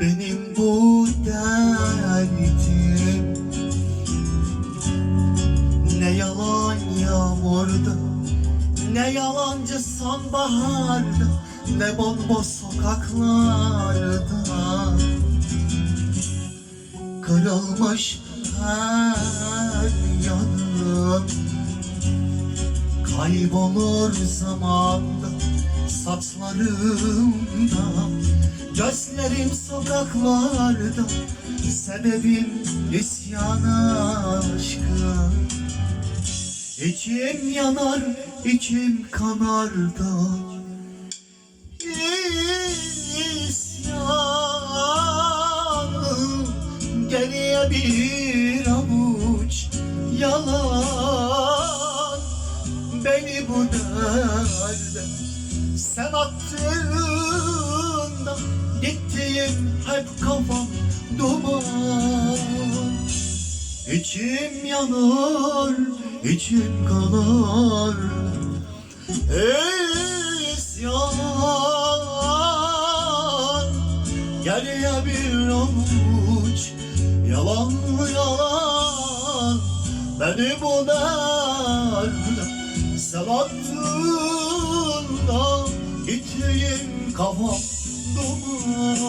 Benim bu derdim Ne yalan yağmurda Ne yalancı sonbaharda Ne bomboş sokaklarda Kırılmış her yanım. Kaybolur zamanda saçlarımda Gözlerim sokaklarda Sebebim isyan aşkı. İçim yanar, içim kanar da bir avuç? Yalan. Beni bu derde sen attığında Gittiğim hep kafam duman. İçim yanar, içim kanar. İsyan Geriye bir avuç Yalan yalan? Beni bu derde Sen attığında Gittiğim kafam duman